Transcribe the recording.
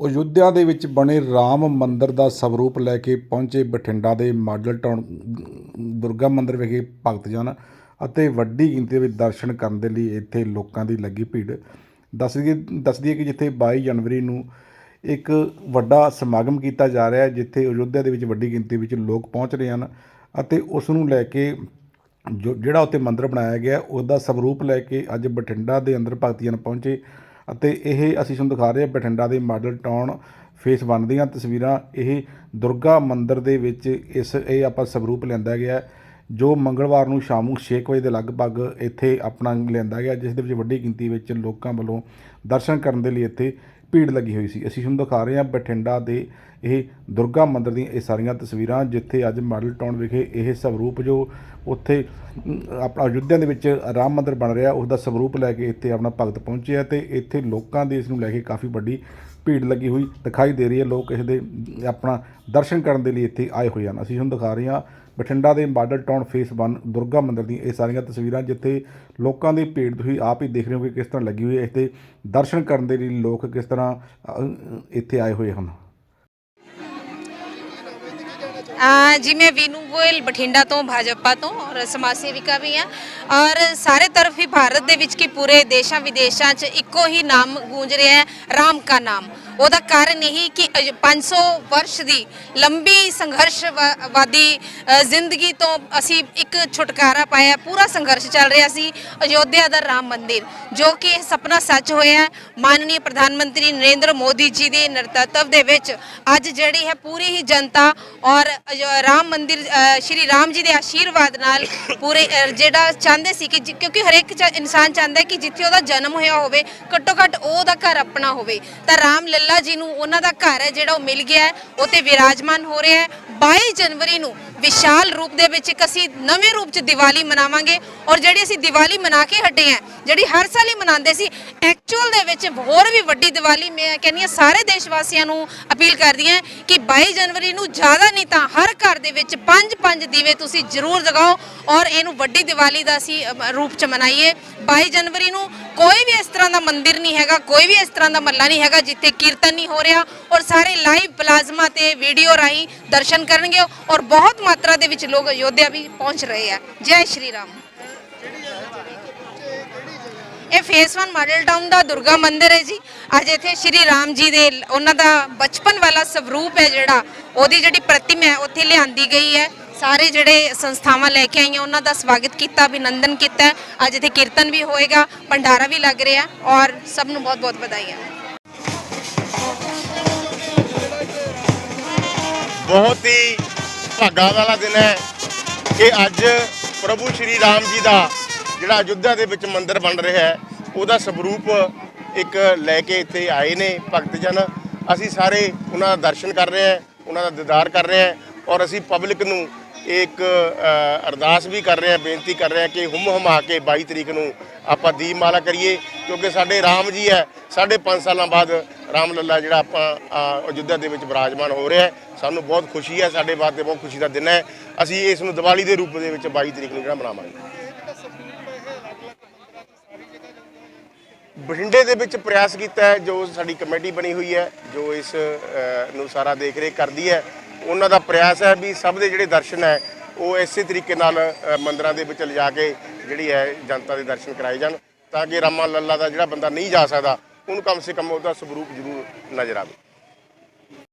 ਅਯੁੱਧਿਆ ਦੇ ਵਿੱਚ ਬਣੇ ਰਾਮ ਮੰਦਿਰ ਦਾ ਸਵਰੂਪ ਲੈ ਕੇ ਪਹੁੰਚੇ ਬਠਿੰਡਾ ਦੇ ਮਾਡਲ ਟਾਊਨ, ਦੁਰਗਾ ਮੰਦਿਰ ਵਿਖੇ ਭਗਤ ਜਨ ਅਤੇ ਵੱਡੀ ਗਿਣਤੀ ਵਿੱਚ ਦਰਸ਼ਨ ਕਰਨ ਦੇ ਲਈ ਇੱਥੇ ਲੋਕਾਂ ਦੀ ਲੱਗੀ ਭੀੜ। ਦੱਸਦੀ ਦੱਸਦੀ ਹੈ ਕਿ ਜਿੱਥੇ 22 ਜਨਵਰੀ ਨੂੰ ਇੱਕ ਵੱਡਾ ਸਮਾਗਮ ਕੀਤਾ ਜਾ ਰਿਹਾ ਹੈ, ਜਿੱਥੇ ਅਯੁੱਧਿਆ ਦੇ ਵਿੱਚ ਵੱਡੀ ਗਿਣਤੀ ਵਿੱਚ ਲੋਕ ਪਹੁੰਚ ਰਹੇ ਹਨ ਅਤੇ ਉਸ ਨੂੰ ਲੈ ਕੇ ਜੋ, ਜਿਹੜਾ ਉੱਥੇ ਮੰਦਿਰ ਬਣਾਇਆ ਗਿਆ ਉਸ ਦਾ ਸਵਰੂਪ ਲੈ ਕੇ ਅੱਜ ਬਠਿੰਡਾ ਦੇ ਅੰਦਰ ਭਗਤ ਜਨ ਪਹੁੰਚੇ। ਅਤੇ ਇਹ ਅਸੀਂ ਤੁਹਾਨੂੰ ਦਿਖਾ ਰਹੇ ਹਾਂ ਬਠਿੰਡਾ ਦੇ ਮਾਡਲ ਟਾਊਨ ਫੇਸ 1 ਦੀਆਂ ਤਸਵੀਰਾਂ। ਇਹ ਦੁਰਗਾ ਮੰਦਿਰ ਦੇ ਵਿੱਚ ਇਸ ਇਹ ਆਪਾਂ ਸਵਰੂਪ ਲਿਆਂਦਾ ਗਿਆ ਜੋ ਮੰਗਲਵਾਰ ਨੂੰ ਸ਼ਾਮ ਨੂੰ ਛੇ ਕੁ ਵਜੇ ਦੇ ਲਗਭਗ ਇੱਥੇ ਆਪਣਾ ਲਿਆਂਦਾ ਗਿਆ, ਜਿਸ ਦੇ ਵਿੱਚ ਵੱਡੀ ਗਿਣਤੀ ਵਿੱਚ ਲੋਕਾਂ ਵੱਲੋਂ ਦਰਸ਼ਨ ਕਰਨ ਦੇ ਲਈ ਇੱਥੇ ਭੀੜ ਲੱਗੀ ਹੋਈ ਸੀ। ਅਸੀਂ ਤੁਹਾਨੂੰ ਦਿਖਾ ਰਹੇ ਹਾਂ ਬਠਿੰਡਾ ਦੇ ਇਹ ਦੁਰਗਾ ਮੰਦਿਰ ਦੀਆਂ ਇਹ ਸਾਰੀਆਂ ਤਸਵੀਰਾਂ, ਜਿੱਥੇ ਅੱਜ ਮਾਡਲ ਟਾਊਨ ਵਿਖੇ ਇਹ ਸਵਰੂਪ ਜੋ ਉੱਥੇ ਆਪਣਾ ਅਯੁੱਧਿਆ ਦੇ ਵਿੱਚ ਰਾਮ ਮੰਦਿਰ ਬਣ ਰਿਹਾ, ਉਸ ਦਾ ਸਵਰੂਪ ਲੈ ਕੇ ਇੱਥੇ ਆਪਣਾ ਭਗਤ ਪਹੁੰਚਿਆ ਆ ਤੇ ਇੱਥੇ ਲੋਕਾਂ ਦੀ ਇਸ ਨੂੰ ਲੈ ਕੇ ਕਾਫੀ ਵੱਡੀ ਭੀੜ ਲੱਗੀ ਹੋਈ ਦਿਖਾਈ ਦੇ ਰਹੀ ਹੈ। ਲੋਕ ਇਸ ਦੇ ਆਪਣਾ ਦਰਸ਼ਨ ਕਰਨ ਦੇ ਲਈ ਇੱਥੇ ਆਏ ਹੋਏ ਹਨ। ਅਸੀਂ ਤੁਹਾਨੂੰ ਦਿਖਾ ਰਹੇ ਹਾਂ ਬਠਿੰਡਾ ਦੇ ਮਾਡਲ ਟਾਊਨ ਫੇਸ 1 ਦੁਰਗਾ ਮੰਦਿਰ ਦੀਆਂ ਇਹ ਸਾਰੀਆਂ ਤਸਵੀਰਾਂ, ਜਿੱਥੇ ਲੋਕਾਂ ਦੀ ਭੀੜ ਤੁਸੀਂ ਆਪ ਹੀ ਦੇਖ ਰਹੇ ਹੋ ਕਿ ਕਿਸ ਤਰ੍ਹਾਂ ਲੱਗੀ ਹੋਈ ਹੈ। ਇਸ ਦੇ ਦਰਸ਼ਨ ਕਰਨ ਦੇ ਲਈ ਲੋਕ ਕਿਸ ਤਰ੍ਹਾਂ ਇੱਥੇ ਆਏ ਹੋਏ ਹਨ। ਜੀ ਮੈਂ ਵੀਨੂ ਗੋਇਲ ਬਠਿੰਡਾ ਤੋਂ ਭਾਜਪਾ ਤੋਂ ਔਰ ਸਮਾਜ ਸੇਵਿਕਾ ਵੀ ਹਾਂ ਔਰ ਸਾਰੇ ਤਰਫ ਹੀ ਭਾਰਤ ਦੇ ਵਿੱਚ ਕੀ ਪੂਰੇ ਦੇਸ਼ਾਂ ਵਿਦੇਸ਼ਾਂ 'ਚ ਇੱਕੋ ਹੀ ਨਾਮ ਗੂੰਜ ਰਿਹਾ ਹੈ ਰਾਮ ਕਾ ਨਾਮ ਉਹਦਾ ਕਾਰਨ ਇਹੀ ਕਿ ਅਜ- 500 ਵਰਸ਼ ਦੀ ਲੰਬੀ ਸੰਘਰਸ਼ਵਾਦੀ ਅ, ਜ਼ਿੰਦਗੀ ਤੋਂ ਅਸੀਂ ਇੱਕ ਛੁਟਕਾਰਾ ਪਾਇਆ ਪੂਰਾ ਸੰਘਰਸ਼ ਚੱਲ ਰਿਹਾ ਸੀ ਅਯੋਧਿਆ ਦਾ ਰਾਮ ਮੰਦਿਰ ਜੋ ਕਿ ਇਹ ਸੁਪਨਾ ਸੱਚ ਹੋਇਆ ਹੈ। ਮਾਨਨੀय ਪ੍ਰਧਾਨ ਮੰਤਰੀ ਨਰਿੰਦਰ ਮੋਦੀ ਜੀ ਦੇ ਨੇਤਰਤਵ ਦੇ ਵਿੱਚ ਅੱਜ ਜਿਹੜੀ ਹੈ ਪੂਰੀ ਹੀ ਜਨਤਾ ਔਰ ਰਾਮ ਮੰਦਿਰ ਸ਼੍ਰੀ ਰਾਮ ਜੀ ਦੇ ਆਸ਼ੀਰਵਾਦ ਨਾਲ ਪੂਰੇ ਜਿਹੜਾ ਚਾਹੁੰਦੇ ਸੀ ਕਿ ਕਿਉਂਕਿ ਹਰੇਕ ਚ- ਇਨਸਾਨ ਚਾਹੁੰਦਾ ਹੈ ਕਿ ਜਿੱਥੇ ਉਹਦਾ ਜਨਮ ਹੋਇਆ ਹੋਵੇ ਘੱਟੋ ਘੱਟ ਉਹਦਾ ਘਰ ਆਪਣਾ ਹੋਵੇ ਤਾਂ ਰਾਮ ਲੱਲਾ ਜੀ ਨੂੰ, ਉਹਨਾਂ ਦਾ ਘਰ ਹੈ ਜਿਹੜਾ ਉਹ ਮਿਲ ਗਿਆ ਹੈ, ਉਹ ਤੇ ਵਿਰਾਜਮਾਨ ਹੋ ਰਿਹਾ ਹੈ। 22 ਜਨਵਰੀ ਨੂੰ ਵਿਸ਼ਾਲ ਰੂਪ ਦੇ ਵਿੱਚ ਇੱਕ ਅਸੀਂ ਨਵੇਂ ਰੂਪ 'ਚ ਦੀਵਾਲੀ ਮਨਾਵਾਂਗੇ ਔਰ ਜਿਹੜੀ ਅਸੀਂ ਦੀਵਾਲੀ ਮਨਾ ਕੇ ਹਟੇ ਆ ਜਿਹੜੀ ਹਰ ਸਾਲ ਹੀ ਮਨਾਉਂਦੇ ਸੀ ਐਕਚੁਅਲ ਦੇ ਵਿੱਚ ਹੋਰ ਵੀ ਵੱਡੀ ਦੀਵਾਲੀ ਮੈਂ ਕਹਿੰਦੀ ਹਾਂ, ਸਾਰੇ ਦੇਸ਼ ਵਾਸੀਆਂ ਨੂੰ ਅਪੀਲ ਕਰਦੀ ਹਾਂ ਕਿ 22 ਜਨਵਰੀ ਨੂੰ ਜ਼ਿਆਦਾ ਨਹੀਂ ਤਾਂ ਹਰ ਘਰ ਦੇ ਵਿੱਚ ਪੰਜ ਪੰਜ ਦੀਵੇ ਤੁਸੀਂ ਜ਼ਰੂਰ ਜਗਾਓ ਔਰ ਇਹਨੂੰ ਵੱਡੀ ਦੀਵਾਲੀ ਦਾ ਅਸੀਂ ਰੂਪ 'ਚ ਮਨਾਈਏ। 22 ਜਨਵਰੀ ਨੂੰ ਕੋਈ ਵੀ ਇਸ ਤਰ੍ਹਾਂ ਦਾ ਮੰਦਿਰ ਨਹੀਂ ਹੈਗਾ, ਕੋਈ ਵੀ ਇਸ ਤਰ੍ਹਾਂ ਦਾ ਮੱਲਾ ਨਹੀਂ ਹੈਗਾ ਜਿੱਥੇ ਕੀਰਤਨ ਨਹੀਂ ਹੋ ਰਿਹਾ ਔਰ ਸਾਰੇ ਲਾਈਵ ਪਲਾਜ਼ਮਾ ਤੇ ਵੀਡੀਓ ਰਾਹੀਂ ਦਰਸ਼ਨ ਕਰਨਗੇ ਔਰ ਬਹੁਤ ਮਾਤਰਾ ਦੇ ਵਿੱਚ ਲੋਕ ਅਯੋਧਿਆ ਵੀ ਪਹੁੰਚ ਰਹੇ ਆ। ਜੈ ਸ਼੍ਰੀ ਰਾਮ। ਇਹ ਫੇਸ 1 ਮਾਡਲ ਟਾਊਨ ਦਾ ਦੁਰਗਾ ਮੰਦਿਰ ਹੈ ਜੀ। ਅੱਜ ਇੱਥੇ ਸ਼੍ਰੀ ਰਾਮ ਜੀ ਦੇ ਉਹਨਾਂ ਦਾ ਬਚਪਨ ਵਾਲਾ ਸਵਰੂਪ ਹੈ ਜਿਹੜਾ, ਉਹਦੀ ਜਿਹੜੀ ਪ੍ਰਤਿਮਾ ਹੈ, ਉੱਥੇ ਲਿਆਂਦੀ ਗਈ ਹੈ। ਸਾਰੇ ਜਿਹੜੇ ਸੰਸਥਾਵਾਂ ਲੈ ਕੇ ਆਈਆਂ, ਉਹਨਾਂ ਦਾ ਸਵਾਗਤ ਕੀਤਾ, ਅਭਿਨੰਦਨ ਕੀਤਾ ਅੱਜ ਇੱਥੇ ਕੀਰਤਨ ਵੀ ਹੋਏਗਾ, ਭੰਡਾਰਾ ਵੀ ਲੱਗ ਰਿਹਾ ਔਰ ਸਭ ਨੂੰ ਬਹੁਤ ਬਹੁਤ ਵਧਾਈਆਂ। ਬਹੁਤ ਹੀ ਭਾਗਾ ਵਾਲਾ ਦਿਨ ਹੈ ਕਿ ਅੱਜ ਪ੍ਰਭੂ ਸ਼੍ਰੀ ਰਾਮ ਜੀ ਦਾ ਜਿਹੜਾ ਅਯੁੱਧਿਆ ਦੇ ਵਿੱਚ ਮੰਦਿਰ ਬਣ ਰਿਹਾ ਹੈ, ਉਹਦਾ ਸਵਰੂਪ ਇੱਕ ਲੈ ਕੇ ਇੱਥੇ ਆਏ ਨੇ ਭਗਤ ਜਨ। ਅਸੀਂ ਸਾਰੇ ਉਹਨਾਂ ਦਾ ਦਰਸ਼ਨ ਕਰ ਰਹੇ ਹਾਂ, ਉਹਨਾਂ ਦਾ ਦੀਦਾਰ ਕਰ ਰਹੇ ਹਾਂ ਔਰ ਅਸੀਂ ਪਬਲਿਕ ਨੂੰ ਇਹ ਇੱਕ ਅਰਦਾਸ ਵੀ ਕਰ ਰਿਹਾ ਬੇਨਤੀ ਕਰ ਰਿਹਾ ਕਿ ਹੁਮ ਹਮਾ ਕੇ 22 ਤਰੀਕ ਨੂੰ ਆਪਾਂ ਦੀਪਮਾਲਾ ਕਰੀਏ ਕਿਉਂਕਿ ਸਾਡੇ ਰਾਮ ਜੀ ਹੈ ਸਾਢੇ ਪੰਜ ਸਾਲਾਂ ਬਾਅਦ ਰਾਮ ਲੱਲਾ ਜਿਹੜਾ ਆਪਾਂ ਅ, ਅਯੁੱਧਿਆ ਦੇ ਵਿੱਚ ਵਿਰਾਜਮਾਨ ਹੋ ਰਿਹਾ ਸਾਨੂੰ ਬਹੁਤ ਖੁਸ਼ੀ ਹੈ ਸਾਡੇ ਵਾਸਤੇ ਬਹੁਤ ਖੁਸ਼ੀ ਦਾ ਦਿਨ ਹੈ। ਅਸੀਂ ਇਸ ਨੂੰ ਦੀਵਾਲੀ ਦੇ ਰੂਪ ਦੇ ਵਿੱਚ 22 ਤਰੀਕ ਨੂੰ ਜਿਹੜਾ ਮਨਾਵਾਂਗੇ। ਬਠਿੰਡੇ ਦੇ ਵਿੱਚ ਪ੍ਰਯਾਸ ਕੀਤਾ ਹੈ ਜੋ ਸਾਡੀ ਕਮੇਟੀ ਬਣੀ ਹੋਈ ਹੈ ਜੋ ਇਸ ਨੂੰ ਸਾਰਾ ਦੇਖ ਰੇਖ ਕਰਦੀ ਹੈ। ਉਹਨਾਂ ਦਾ ਪ੍ਰਯਾਸ ਹੈ ਵੀ ਸਭ ਦੇ ਜਿਹੜੇ ਦਰਸ਼ਨ ਹੈ, ਉਹ ਇਸੇ ਤਰੀਕੇ ਨਾਲ ਮੰਦਰਾਂ ਦੇ ਵਿੱਚ ਲਿਜਾ ਕੇ ਜਿਹੜੀ ਹੈ ਜਨਤਾ ਦੇ ਦਰਸ਼ਨ ਕਰਾਏ ਜਾਣ, ਤਾਂ ਕਿ ਰਾਮਾ ਲੱਲਾ ਦਾ ਜਿਹੜਾ ਬੰਦਾ ਨਹੀਂ ਜਾ ਸਕਦਾ, ਉਹਨੂੰ ਕਮ ਸੇ ਕਮ ਉਹਦਾ ਸਵਰੂਪ ਜ਼ਰੂਰ ਨਜ਼ਰ ਆਵੇ।